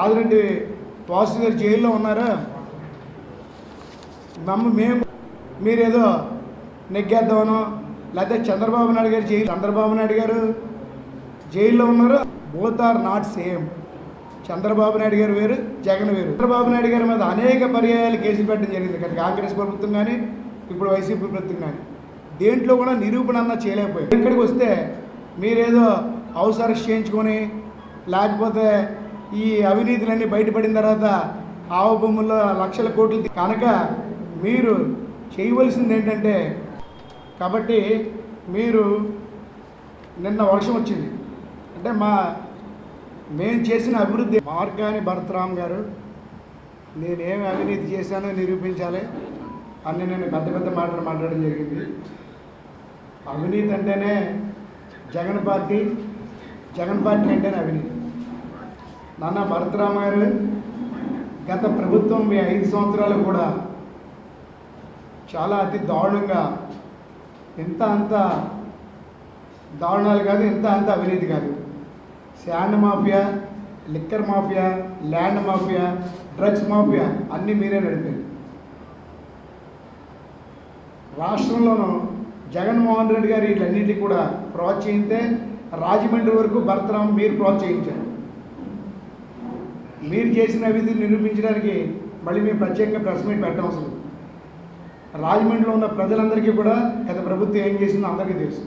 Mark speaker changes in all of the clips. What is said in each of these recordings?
Speaker 1: ఆదిరెడ్డి వాసు గారు జైల్లో ఉన్నారా? నమ్ము మేము మీరేదో నెగ్గేద్దామనో లేకపోతే చంద్రబాబు నాయుడు గారు జైలు చంద్రబాబు నాయుడు గారు జైల్లో ఉన్నారు? Both are not same. Chandrababu Naidu గారు వేరు జగన్ వేరు. చంద్రబాబు నాయుడు గారి మీద అనేక పర్యాయాలు కేసులు పెట్టడం జరిగింది. కదా కాంగ్రెస్ ప్రభుత్వం కానీ ఇప్పుడు వైసీపీ ప్రభుత్వం కానీ దేంట్లో కూడా నిరూపణ అన్న చేయలేకపోయారు. ఇక్కడికి వస్తే మీరేదో హౌస్ అరెస్ట్ చేయించుకొని లేకపోతే ఈ అవినీతులన్నీ బయటపడిన తర్వాత ఆవు భూముల్లో లక్షల కోట్లు కనుక మీరు చేయవలసింది ఏంటంటే కాబట్టి మీరు నిన్న వర్షం వచ్చింది. అంటే మా మేము చేసిన అభివృద్ధి మార్గాని భరతరామ్ గారు నేనేమి అవినీతి చేశానో నిరూపించాలి అని నేను పెద్ద పెద్ద మాటలు మాట్లాడడం జరిగింది. అవినీతి అంటేనే జగన్ పార్టీ జగన్ పార్టీ అంటేనే అవినీతి. నాన్న భరతరామ గారు గత ప్రభుత్వం మీ ఐదు సంవత్సరాలు కూడా చాలా అతి దారుణంగా ఎంత అంత దారుణాలు కాదు ఎంత అంత అవినీతి కాదు. Sand mafia liquor mafia land mafia drugs mafia అన్నీ మీరే నడిపారు. రాష్ట్రంలోనూ జగన్మోహన్ రెడ్డి గారు వీటన్నిటికీ కూడా ప్రోత్సహిస్తే రాజమండ్రి వరకు భరతరామ్ మీరు ప్రోత్సహించారు. మీరు చేసిన అవిధి నిరూపించడానికి మళ్ళీ మేము ప్రత్యేకంగా ప్రెస్ మీట్ పెట్టవసరం రాజమండ్రిలో ఉన్న ప్రజలందరికీ కూడా గత ప్రభుత్వం ఏం చేసిందో అందరికీ తెలుసు.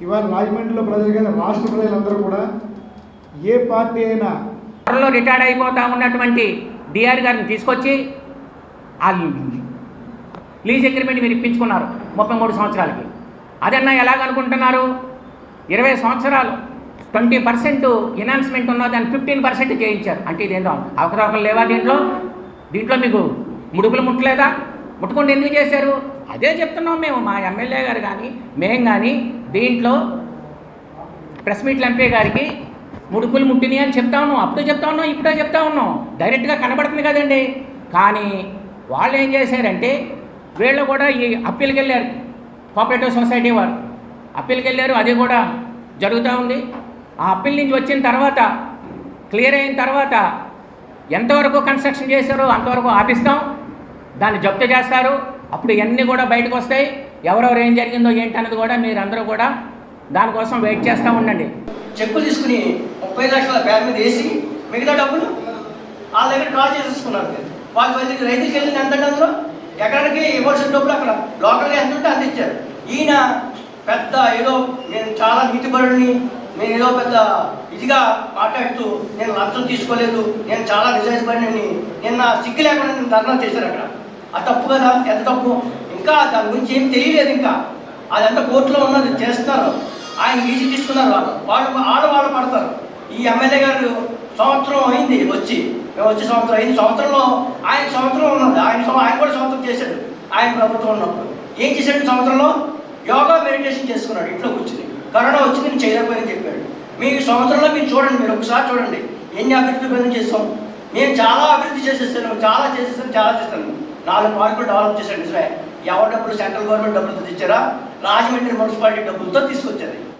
Speaker 1: ఇవాళ రాజమండ్రిలో ప్రజలు కదా రాష్ట్ర ప్రజలందరూ కూడా ఏ పార్టీ అయినా
Speaker 2: త్వరలో రిటైర్డ్ అయిపోతా ఉన్నటువంటి డిఆర్ గారిని తీసుకొచ్చి ఆ లీజ్ అగ్రిమెంట్ మీరు ఇప్పించుకున్నారు ముప్పై మూడు సంవత్సరాలకి. అదన్నా ఎలాగనుకుంటున్నారు? ఇరవై సంవత్సరాలు ట్వంటీ పర్సెంట్ ఎనాన్స్మెంట్ ఉన్న దాన్ని ఫిఫ్టీన్ పర్సెంట్ చేయించారు. అంటే ఇదేందో అవకతవకలు లేవా దీంట్లో? దీంట్లో మీకు ముడుపులు ముట్టలేదా? ముట్టుకుంటే ఎందుకు చేశారు? అదే చెప్తున్నాం మేము మా ఎమ్మెల్యే గారు కానీ మేం కానీ దీంట్లో ప్రెస్ మీట్లు ఎంపీ గారికి ముడుపులు ముట్టినాయి అని చెప్తా ఉన్నాం. అప్పుడు చెప్తా ఉన్నాం ఇప్పుడే చెప్తా ఉన్నాం. డైరెక్ట్గా కనబడుతుంది కదండి. కానీ వాళ్ళు ఏం చేశారంటే వీళ్ళు కూడా ఈ అప్పీల్కి వెళ్ళారు కోఆపరేటివ్ సొసైటీ వారు అప్పీల్కి వెళ్ళారు అది కూడా జరుగుతూ ఉంది. ఆ అప్పీల్ నుంచి వచ్చిన తర్వాత క్లియర్ అయిన తర్వాత ఎంతవరకు కన్స్ట్రక్షన్ చేశారో అంతవరకు ఆపిస్తాం. దాన్ని జప్తు చేస్తారు. అప్పుడు ఇవన్నీ కూడా బయటకు వస్తాయి. ఎవరెవరు ఏం జరిగిందో ఏంటన్నది కూడా మీరు అందరూ కూడా దానికోసం వెయిట్ చేస్తూ ఉండండి.
Speaker 3: చెక్కులు తీసుకుని ముప్పై లక్షల బ్యాగ్ మీద వేసి మిగతా డబ్బులు వాళ్ళ దగ్గర డ్రా చేసేసుకున్నారు. వాళ్ళు దగ్గర రైతుకి వెళ్ళింది ఎంత అందులో? ఎకరానికి ఇవ్వాల్సిన డబ్బులు అక్కడ. లోకల్గా ఎంత ఉంటే అందించారు ఈయన పెద్ద ఏదో నేను చాలా నీతిపరుడిని నేను ఏదో పెద్ద ఇదిగా మాట్లాడుతూ నేను లంచం తీసుకోలేదు నేను చాలా నిజాయితీపడినని నిన్న సిగ్గు లేకుండా నేను ధర్నా చేశారు అక్కడ. ఆ తప్పు కదా ఎంత తప్పు? ఇంకా దాని గురించి ఏం తెలియలేదు ఇంకా. అదంతా కోర్టులో ఉన్నది చేస్తున్నారు. ఆయన ఈజీ తీసుకున్నారు వాళ్ళు వాళ్ళు ఆడవాళ్ళు పడతారు. ఈ ఎమ్మెల్యే గారు సంవత్సరం అయింది వచ్చి. మేము వచ్చి సంవత్సరం అయింది. సంవత్సరంలో ఆయన సంవత్సరం ఉన్నది. ఆయన ఆయన కూడా సంవత్సరం చేశాడు. ఆయన ప్రభుత్వం ఉన్నప్పుడు. ఏం చేశాడు సంవత్సరంలో? యోగా మెడిటేషన్ చేసుకున్నాడు ఇంట్లో కూర్చుని. కరోనా వచ్చింది నేను చేయలేకపోయింది. మీ సంవత్సరంలో మీరు చూడండి మీరు ఒకసారి చూడండి. ఎన్ని అభివృద్ధి పనులు చేస్తాం నేను చాలా అభివృద్ధి చేసేస్తాను చాలా చేసేస్తాను చాలా చేస్తాను. నాలుగు పార్కులు డెవలప్ చేశాను నిజమే. ఎవరి డబ్బులు సెంట్రల్ గవర్నమెంట్ డబ్బులతో తెచ్చారా? రాజమండ్రి మున్సిపాలిటీ డబ్బులతో తీసుకొచ్చారు.